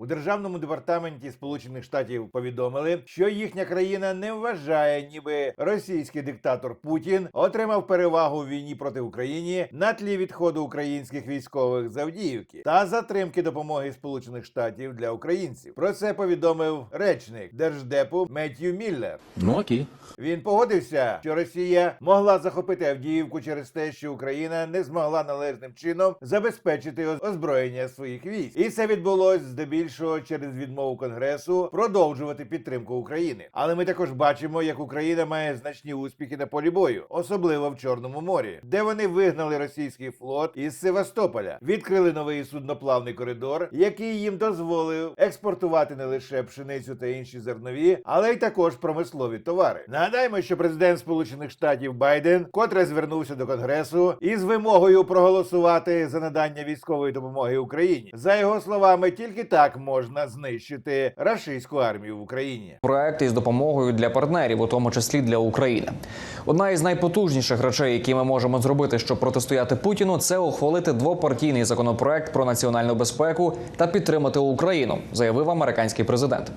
У державному департаменті Сполучених Штатів повідомили, що їхня країна не вважає, ніби російський диктатор Путін отримав перевагу в війні проти України на тлі відходу українських військових з Авдіївки та затримки допомоги Сполучених Штатів для українців. Про це повідомив речник держдепу Меттью Міллер. Ну окей. Він погодився, що Росія могла захопити Авдіївку через те, що Україна не змогла належним чином забезпечити озброєння своїх військ, і це відбулось здебільшого через відмову Конгресу продовжувати підтримку України. Але ми також бачимо, як Україна має значні успіхи на полі бою, особливо в Чорному морі, де вони вигнали російський флот із Севастополя, відкрили новий судноплавний коридор, який їм дозволив експортувати не лише пшеницю та інші зернові, але й також промислові товари. Нагадаємо, що президент Сполучених Штатів Байден котре звернувся до Конгресу із вимогою проголосувати за надання військової допомоги Україні. За його словами, тільки так можна знищити рашистську армію в Україні. проект із допомогою для партнерів, у тому числі для України. Одна із найпотужніших речей, які ми можемо зробити, щоб протистояти Путіну, це ухвалити двопартійний законопроект про національну безпеку та підтримати Україну, заявив американський президент.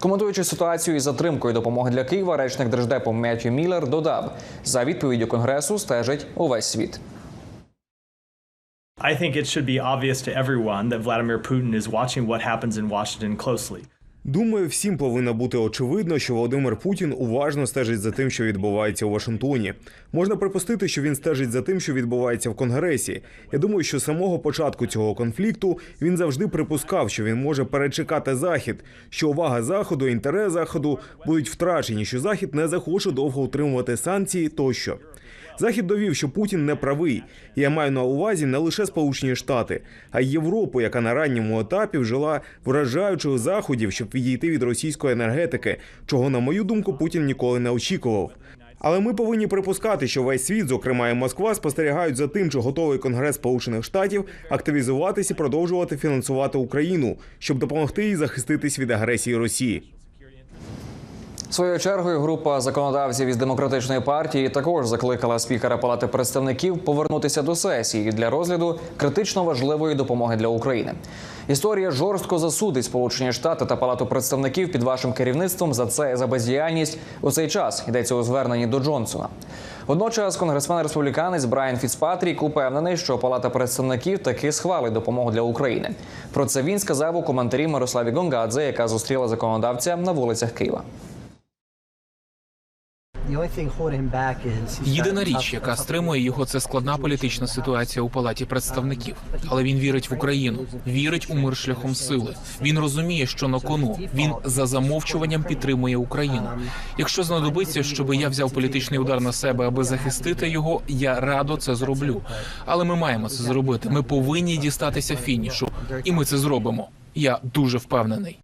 Коментуючи ситуацію із затримкою допомоги для Києва, речник держдепу Меттью Міллер додав: за відповіддю конгресу стежить увесь світ. I think it should be obvious to everyone that Vladimir Putin is watching what happens in Washington closely. Думаю, всім повинно бути очевидно, що Володимир Путін уважно стежить за тим, що відбувається у Вашингтоні. Можна припустити, що він стежить за тим, що відбувається в Конгресі. Я думаю, що з самого початку цього конфлікту він завжди припускав, що він може перечекати захід, що увага заходу, інтерес заходу будуть втрачені, що захід не захоче довго утримувати санкції тощо. Захід довів, що Путін не правий. Я маю на увазі не лише Сполучені Штати, а й Європу, яка на ранньому етапі вжила вражаючих заходів, щоб відійти від російської енергетики, чого, на мою думку, Путін ніколи не очікував. Але ми повинні припускати, що весь світ, зокрема і Москва, спостерігають за тим, чи готовий Конгрес Сполучених Штатів активізуватись і продовжувати фінансувати Україну, щоб допомогти їй захиститись від агресії Росії. Своєю чергою група законодавців із демократичної партії також закликала спікера Палати представників повернутися до сесії для розгляду критично важливої допомоги для України. Історія жорстко засудить Сполучені Штати та Палату представників під вашим керівництвом за це за бездіяльність у цей час. Йдеться у зверненні до Джонсона. Водночас конгресмен республіканець Брайан Фіцпатрік упевнений, що Палата представників таки схвалить допомогу для України. Про це він сказав у коментарі Мирославі Гонгадзе, яка зустріла законодавця на вулицях Києва. Єдина річ, яка стримує його, це складна політична ситуація у палаті представників. Але він вірить в Україну, вірить у мир шляхом сили. Він розуміє, що на кону він за замовчуванням підтримує Україну. Якщо знадобиться, щоб я взяв політичний удар на себе, аби захистити його, я радо це зроблю. Але ми маємо це зробити. Ми повинні дістатися фінішу, і ми це зробимо. Я дуже впевнений.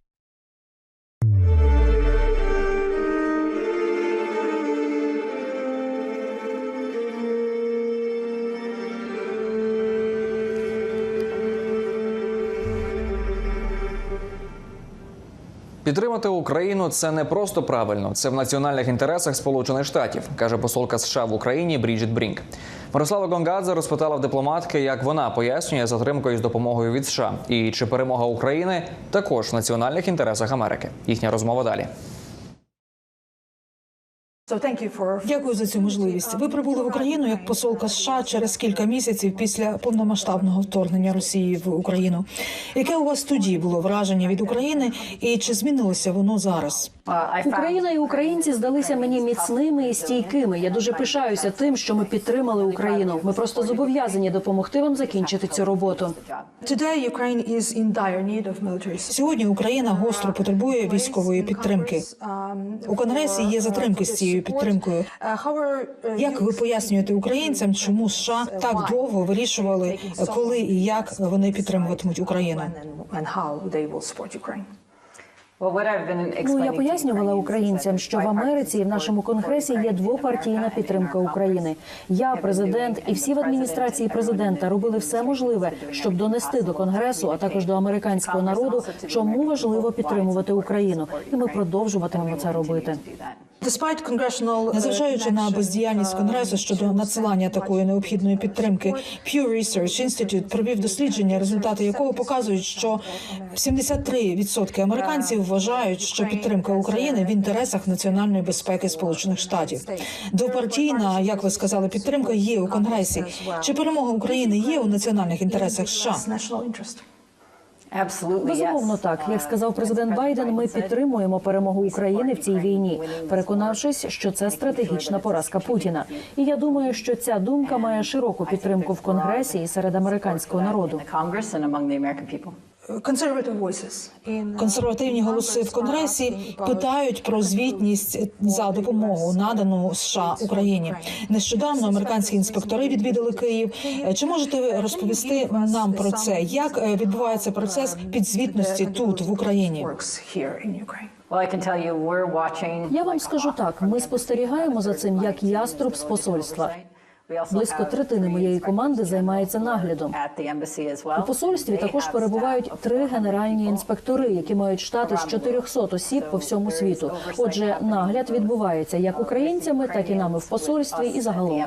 Підтримати Україну це не просто правильно, це в національних інтересах Сполучених Штатів, каже посолка США в Україні Бріджит Брінк. Мирослава Гонгадзе розпитала в дипломатки, як вона пояснює затримку із допомогою від США, і чи перемога України також в національних інтересах Америки. Їхня розмова далі. Дякую за цю можливість. Ви прибули в Україну як посолка США через кілька місяців після повномасштабного вторгнення Росії в Україну. Яке у вас тоді було враження від України, і чи змінилося воно зараз? Україна і українці здалися мені міцними і стійкими. Я дуже пишаюся тим, що ми підтримали Україну. Ми просто зобов'язані допомогти вам закінчити цю роботу. Сьогодні Україна гостро потребує військової підтримки. У конгресі є затримки з цією підтримкою. Як ви пояснюєте українцям, чому США так довго вирішували, коли і як вони підтримуватимуть Україну? Ну я пояснювала українцям, що в Америці і в нашому конгресі є двопартійна підтримка України. Я, президент, і всі в адміністрації президента робили все можливе, щоб донести до конгресу, а також до американського народу, чому важливо підтримувати Україну, і ми продовжуватимемо це робити. Незважаючи на бездіяльність конгресу щодо надсилання такої необхідної підтримки, Pew Research Institute провів дослідження, результати якого показують, що 73% американців вважають, що підтримка України в інтересах національної безпеки Сполучених Штатів. Двопартійна, як ви сказали, підтримка є у конгресі. Чи перемога України є у національних інтересах США? Безумовно, так. Як сказав президент Байден, ми підтримуємо перемогу України в цій війні, переконавшись, що це стратегічна поразка Путіна. І я думаю, що ця думка має широку підтримку в конгресі і серед американського народу. Консервативні голоси в конгресі питають про звітність за допомогу надану США Україні. Нещодавно американські інспектори відвідали Київ. Е, Чи можете ви розповісти нам про це? Як е, відбувається процес підзвітності тут в Україні? Я вам скажу так: ми спостерігаємо за цим як яструб з посольства. Близько третини моєї команди займається наглядом. У посольстві також перебувають три генеральні інспектори, які мають штати з 400 осіб по всьому світу. Отже, нагляд відбувається як українцями, так і нами в посольстві і загалом.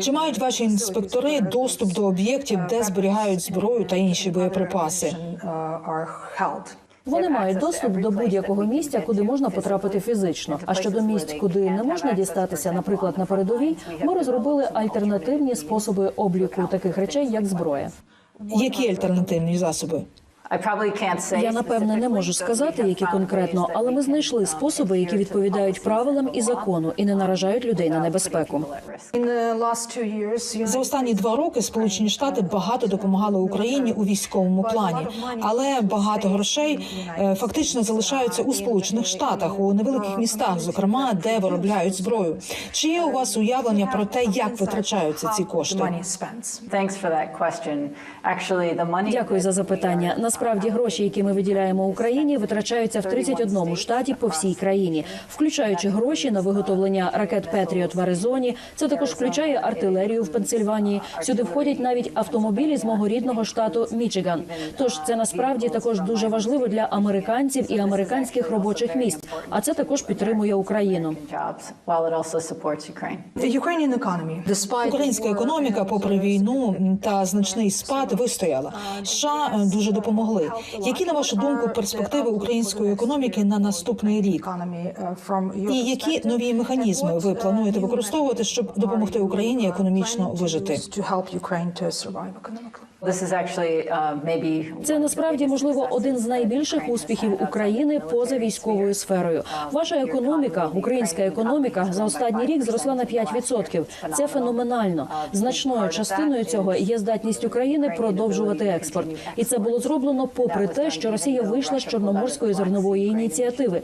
Чи мають ваші інспектори доступ до об'єктів, де зберігають зброю та інші боєприпаси? Вони мають доступ до будь-якого місця, куди можна потрапити фізично. А щодо місць, куди не можна дістатися, наприклад, на передовій, ми розробили альтернативні способи обліку таких речей, як зброя. Які альтернативні засоби? Я напевне не можу сказати, які конкретно, але ми знайшли способи, які відповідають правилам і закону, і не наражають людей на небезпеку. За останні два роки Сполучені Штати багато допомагали Україні у військовому плані, але багато грошей е, фактично залишаються у Сполучених Штатах у невеликих містах, зокрема де виробляють зброю. Чи є у вас уявлення про те, як витрачаються ці кошти? Дякую за запитання. Насправді гроші, які ми виділяємо Україні, витрачаються в 31 штаті по всій країні, включаючи гроші на виготовлення ракет Петріот в Аризоні. Це також включає артилерію в Пенсильванії. Сюди входять навіть автомобілі з мого рідного штату Мічиган. Тож це насправді також дуже важливо для американців і американських робочих місць. А це також підтримує Україну. Українська економіка, попри війну та значний спад, вистояла. США дуже допомогли. Які на вашу думку перспективи української економіки на наступний рік? І які нові механізми ви плануєте використовувати, щоб допомогти Україні економічно вижити? Це насправді можливо один з найбільших успіхів України поза військовою сферою. Ваша економіка, українська економіка, за останній рік зросла на 5%. Це феноменально. Значною частиною цього є здатність України продовжувати експорт, і це було зроблено попри те, що Росія вийшла з чорноморської зернової ініціативи.